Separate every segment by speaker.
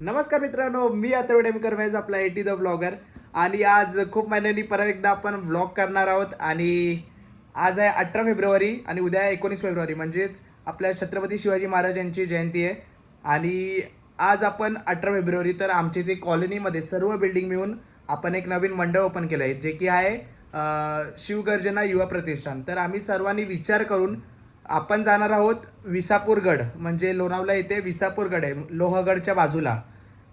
Speaker 1: नमस्कार मित्रांनो मी अथर्वडेमकर मेज आपला एटी द ब्लॉगर आणि आज खूप महिन्यांनी परत एकदा आपण ब्लॉग करणार आहोत. आणि आज आहे अठरा फेब्रुवारी आणि उद्या आहे एकोणीस फेब्रुवारी. म्हणजेच आपल्या छत्रपती शिवाजी महाराज यांची जयंती आहे. आणि आज आपण अठरा फेब्रुवारी तर आमच्या इथे कॉलनीमध्ये सर्व बिल्डिंग मिळून आपण एक नवीन मंडळ ओपन केलं आहे जे की आहे शिवगर्जना युवा प्रतिष्ठान. तर आम्ही सर्वांनी विचार करून आपण जाणार आहोत विसापूरगड म्हणजे लोणावळा येथे विसापूरगड आहे लोहगडच्या बाजूला.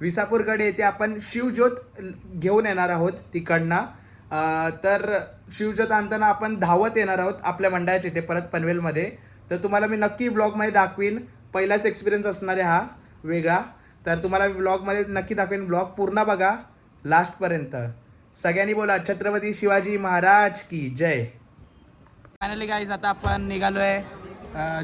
Speaker 1: विसापूरगड येथे आपण शिवज्योत घेऊन येणार आहोत तिकडनं. तर शिवज्योत आणताना आपण धावत येणार आहोत आपल्या मंडळाच्या इथे परत पनवेलमध्ये. तर तुम्हाला मी नक्की ब्लॉगमध्ये दाखवीन. पहिलाच एक्सपिरियन्स असणार आहे हा वेगळा. तर तुम्हाला ब्लॉगमध्ये नक्की दाखवीन. ब्लॉग पूर्ण बघा. लास्टपर्यंत. सगळ्यांनी बोला छत्रपती शिवाजी महाराज की जय. फायनली गाईज आता आपण निघालो आहे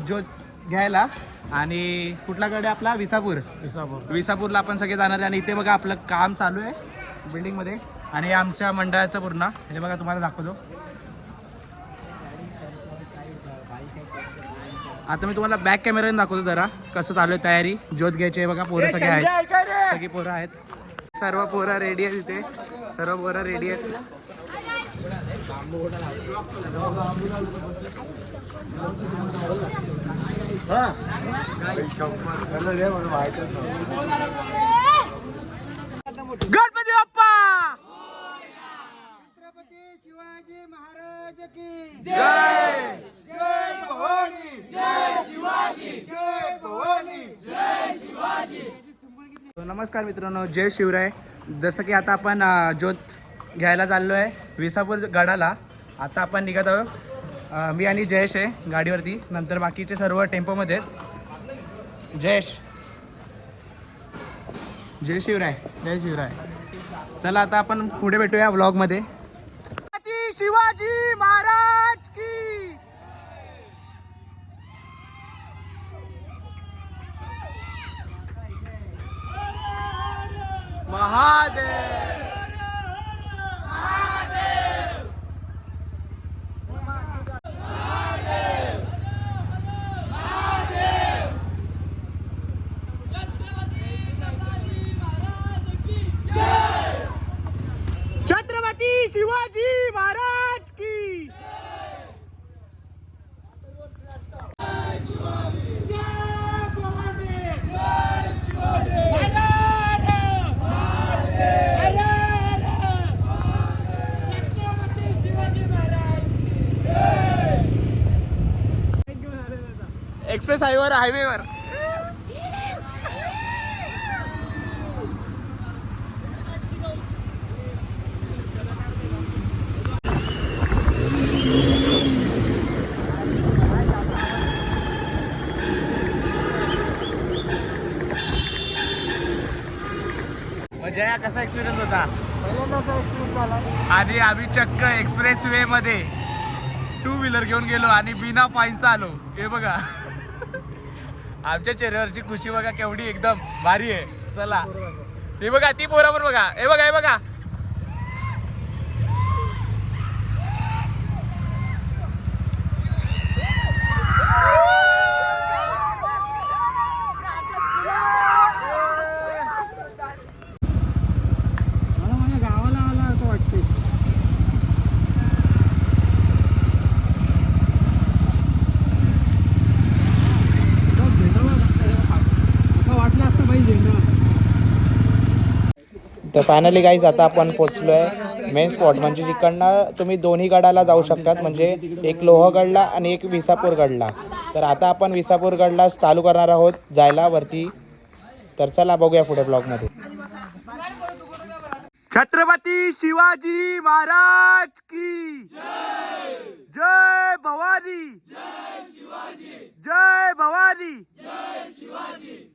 Speaker 1: ज्योत घ्यायला. आणि कुठला गड आहे आपला? विसापूर.
Speaker 2: विसापूर.
Speaker 1: विसापूरला आपण सगळे जाणार आहे आणि इथे बघा आपलं काम चालू आहे बिल्डिंगमध्ये. आणि आमच्या मंडळाचं पूर्ण. हे बघा तुम्हाला दाखवतो. आता मी तुम्हाला बॅक कॅमेऱ्याने दाखवतो जरा. कसं चालू आहे तयारी. ज्योत घ्यायची आहे बघा पोरं सगळे आहेत. सगळी पोरं आहेत. सर्व पोरं रेडी आहेत इथे. सर्व पोरं रेडी आहेत. गणपती बाप्पा!
Speaker 2: छत्रपती शिवाजी महाराज की
Speaker 1: जय!
Speaker 2: जय भवानी! जय शिवाजी! जय भवानी! जय शिवाजी!
Speaker 1: नमस्कार मित्रांनो जय शिवराय. जसं की आता आपण ज्योत घ्यायला चाललो आहे. विसापूर गडाला. आता आपण निघत आहोत. मी आणि जयेश आहे गाडीवरती. नंतर बाकीचे सर्व टेम्पोमध्ये आहेत. जयेश. जय शिवराय. जय शिवराय. चला आता आपण पुढे भेटूया व्लॉगमध्ये शिवाजी महाराज की. महादेव छत्रपती शिवाजी महाराज की एक्सप्रेस हायवेवर हायवेवर जया कसा एक्सपिरियन्स होता?
Speaker 2: पहिल्यांदाचा एक्सपिरियन्स झाला
Speaker 1: आणि आम्ही चक्क एक्सप्रेस वे मध्ये टू व्हीलर घेऊन गेलो आणि बिना फाईनचा आलो. हे बघा. आमच्या चेहऱ्यावरची खुशी बघा केवढी एकदम भारी आहे. चला. ते बघा ती बरोबर बघा. हे बघा हे बघा
Speaker 2: मला माझ्या गावाला आला असं वाटते असं वाटलं असतं पाहिजे
Speaker 1: तर फायनली गाईज आता आपण पोचलो आहे मेन स्पॉट म्हणजे जिकडनं तुम्ही दोन्ही गडाला जाऊ शकतात म्हणजे एक लोहगडला आणि एक विसापूरगडला. तर आता आपण विसापूर गडला चालू करणार आहोत जायला वरती. तर चला बघूया पुढे ब्लॉगमध्ये छत्रपती शिवाजी महाराज की जय भवानी. जय भवानी.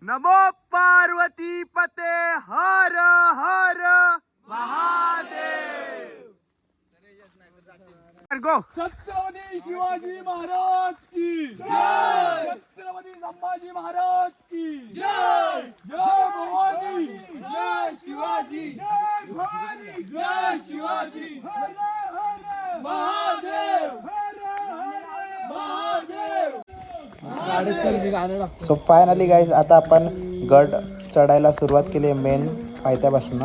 Speaker 1: नमो पार्वती पते हर हर महादेव। गो।
Speaker 3: छत्रपती शिवाजी महाराज की। जय। छत्रपती संभाजी महाराज की। जय। जय भवानी। जय शिवाजी। जय भवानी। जय Shivaji. Mahadev. Mahadev.
Speaker 1: So finally guys आता आपण गड चढायला सुरुवात केली आहे मेन पायथ्यापासून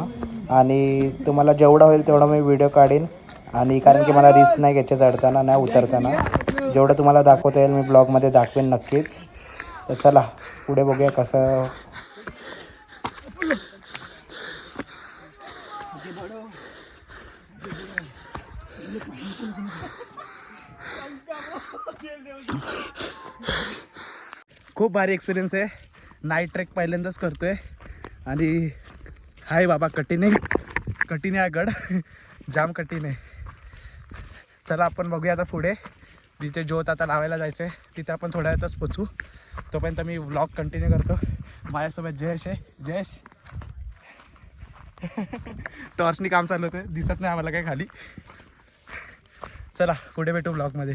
Speaker 1: आणि तुम्हाला जेवढा होईल तेवढा मी व्हिडिओ काढीन. आणि कारण की मला रिस्क नाही घ्यायचे चढताना नाही उतरताना. जेवढं तुम्हाला दाखवता येईल मी ब्लॉगमध्ये दाखवेन नक्कीच. तर चला पुढे बघूया कसं खूप भारी एक्सपिरियन्स आहे. नाईट ट्रेक पहिल्यांदाच करतोय. आणि हाय बाबा कठीण आहे. कठीण आहे गड. जाम कठीण आहे. चला आपण बघूया आता पुढे. जिथे ज्योत आता लावायला जायचं आहे तिथे आपण थोड्या वेळातच पोचू. तोपर्यंत मी व्लॉग कंटिन्यू करतो. माझ्यासोबत जयेश आहे. जयेश. टॉर्चनी काम चालू होतं दिसत नाही आम्हाला काय खाली. चला पुढे भेटू ब्लॉगमध्ये.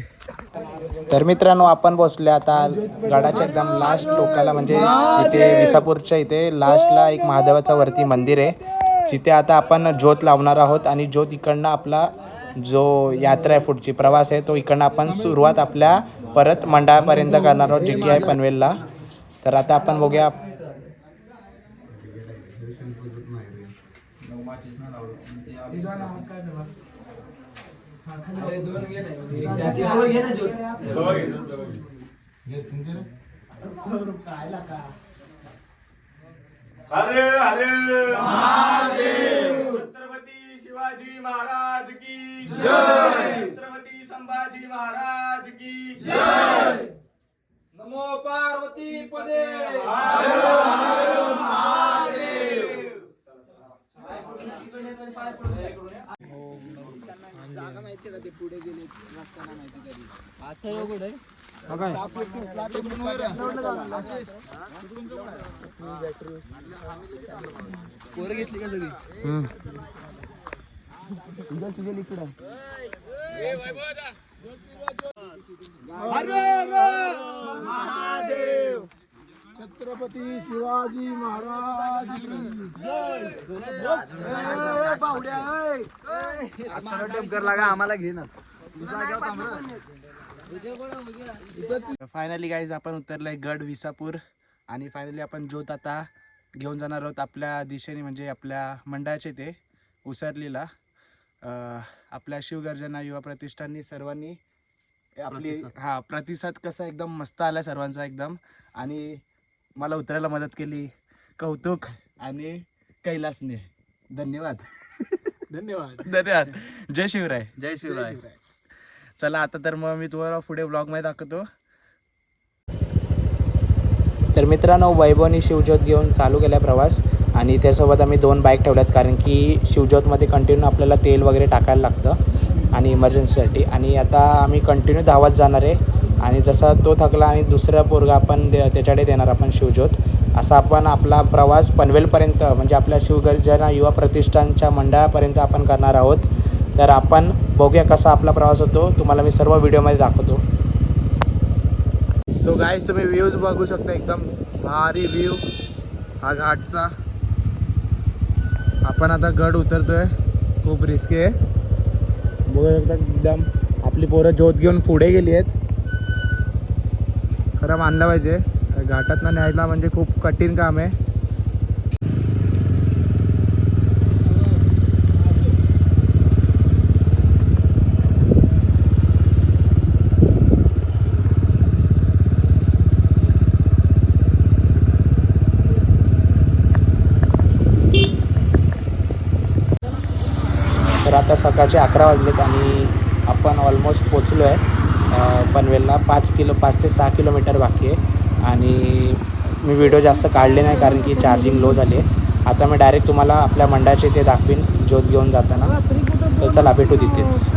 Speaker 1: तर मित्रांनो आपण बसले आता गडाच्या एकदम लास्ट टोकाला म्हणजे इथे विसापूरच्या इथे लास्टला एक महादेवाचा वरती मंदिर आहे. जिथे आता आपण ज्योत लावणार आहोत आणि ज्योत इकडनं आपला जो यात्रा आहे पुढची प्रवास आहे तो इकडनं आपण सुरुवात आपल्या परत मंडळापर्यंत करणार आहोत जे की आहे पनवेलला. तर आता आपण बघूया.
Speaker 3: हरे हरे. महादेव. छत्रपती शिवाजी महाराज की जय. छत्रपती संभाजी महाराज की जय. नमो पार्वती पदे. म्हणजे- जागा माहिती का ते पुढे गेले नसताना माहिती तरी एवढं आहे? पोरं घेतली का तरी? तुझ्या तुझ्या इकडं. अरे महादेव!
Speaker 2: छत्रपती शिवाजी महाराज.
Speaker 1: फायनली गाईज आपण उतरलाय गड विसापूर आणि फायनली आपण ज्योत आता घेऊन जाणार आहोत आपल्या दिशेने म्हणजे आपल्या मंडळाचे ते उसरलीला. अं, आपल्या शिवगर्जना युवा प्रतिष्ठाननी सर्वांनी आपली हा प्रतिसाद कसा एकदम मस्त आला सर्वांचा एकदम. आणि मला उतरायला मदत केली. कौतुक आणि कैलासने. धन्यवाद.
Speaker 2: धन्यवाद.
Speaker 1: धन्यवाद. जय शिवराय.
Speaker 2: जय शिवराय.
Speaker 1: चला आता तर मग मी तुम्हाला पुढे ब्लॉगमध्ये दाखवतो. तर मित्रांनो वैभवनी शिवज्योत घेऊन चालू केला प्रवास आणि त्यासोबत आम्ही दोन बाईक ठेवल्यात कारण की शिवज्योतमध्ये कंटिन्यू आपल्याला तेल वगैरे टाकायला लागतं आणि इमर्जन्सीसाठी आणि आता आम्ही कंटिन्यू धावत जाणार आहे. आणि जसा तो थकला आणि दुसरा पोरगा आपण दे- त्याच्याकडे देणार आपण शिवज्योत असा आपण आपला प्रवास पनवेलपर्यंत म्हणजे आपल्या शिवगर्जना युवा प्रतिष्ठानच्या मंडळापर्यंत आपण करणार आहोत. तर आपण बघूया कसा आपला प्रवास होतो. तुम्हाला मी सर्व व्हिडिओमध्ये दाखवतो. सो गाईज तुम्ही व्ह्यूज बघू शकता एकदम भारी व्ह्यू हा घाटचा. आपण आता गड उतरतोय. खूप रिस्की आहे. बघू शकता एकदम आपली पोरं ज्योत घेऊन पुढे गेली आहेत. खरं मानलं पाहिजे. घाटातनं न्यायला म्हणजे खूप कठीण काम आहे. तर आता सकाळचे अकरा वाजलेत आणि आपण ऑलमोस्ट पोचलो आहे पनवेलला पाच किलो पाच ते सहा किलोमीटर बाकी आहे. आणि मी व्हिडिओ जास्त काढले नाही कारण की चार्जिंग लो झाली आहे. आता मी डायरेक्ट तुम्हाला आपल्या मंडळाचे ते दाखवीन ज्योत घेऊन जाताना. तर चला भेटू तिथेच.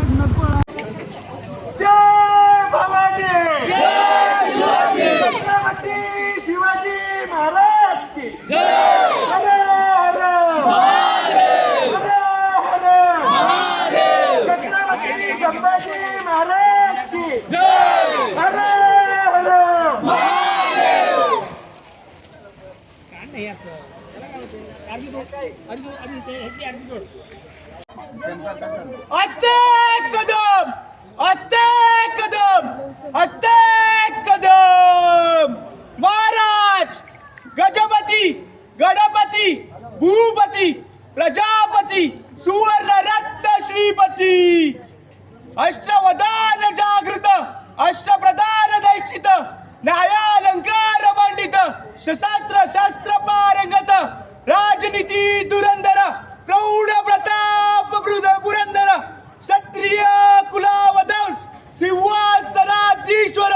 Speaker 3: महाराज की हर हर! असते कदम! असते कदम! असते कदम! महाराज गजपती
Speaker 1: गणपती भूपती प्रजापती सुवर्ण रत्न श्रीपती! अष्टवदान जागृत अष्टप्रधान दैशित न्यायालंकार मंडित सशास्त्र शास्त्र पारंगत राजनीती दुरंदर प्रौढ प्रताप मृद पुरंदर क्षत्रिय कुलावदंस सिंहासनाधीश्वर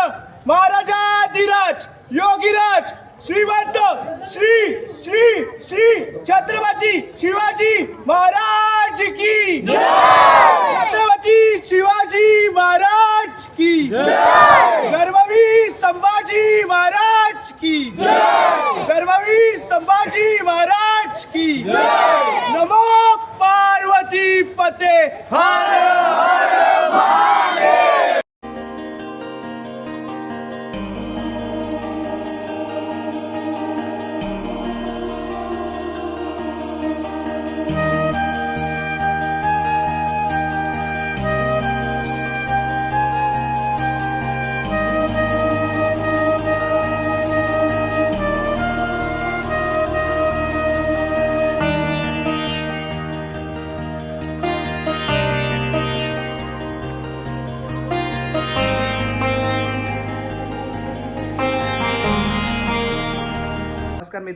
Speaker 1: महाराजाधिराज योगीराज श्रीमंत श्री श्री श्री छत्रपती शिवाजी महाराज की छत्रपती शिवाजी महाराज की गर्ववी संभाजी महाराज की गर्भवीर संभाजी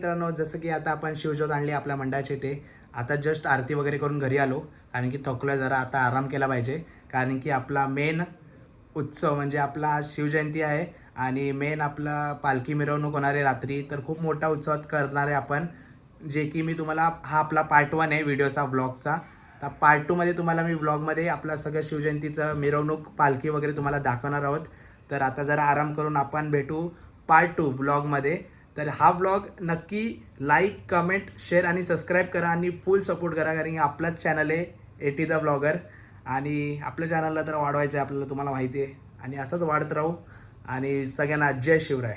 Speaker 4: मित्रांनो जसं की आता आपण शिवज्योत आणली आपल्या मंडळाचे ते आता जस्ट आरती वगैरे करून घरी आलो कारण की थकलो जरा आता आराम केला पाहिजे कारण की आपला मेन उत्सव म्हणजे आपला आज शिवजयंती आहे आणि मेन आपला पालखी मिरवणूक होणार आहे रात्री तर खूप मोठा उत्सवात करणार आहे आपण जे की मी तुम्हाला हा आपला पार्ट वन आहे व्हिडिओचा ब्लॉगचा तर पार्ट टूमध्ये तुम्हाला मी ब्लॉगमध्ये आपला सगळं शिवजयंतीचं मिरवणूक पालखी वगैरे तुम्हाला दाखवणार आहोत. तर आता जरा आराम करून आपण भेटू पार्ट टू ब्लॉगमध्ये तर हा ब्लॉग नक्की लाईक कमेंट शेअर आणि सबस्क्राईब करा आणि फुल सपोर्ट करा कारण की आपलाच चॅनल आहे एटी द ब्लॉगर आणि आपल्या चॅनलला तर वाढवायचं आहे आपल्याला तुम्हाला माहिती आहे. आणि असंच वाढत राहू. आणि सगळ्यांना जय शिवराय.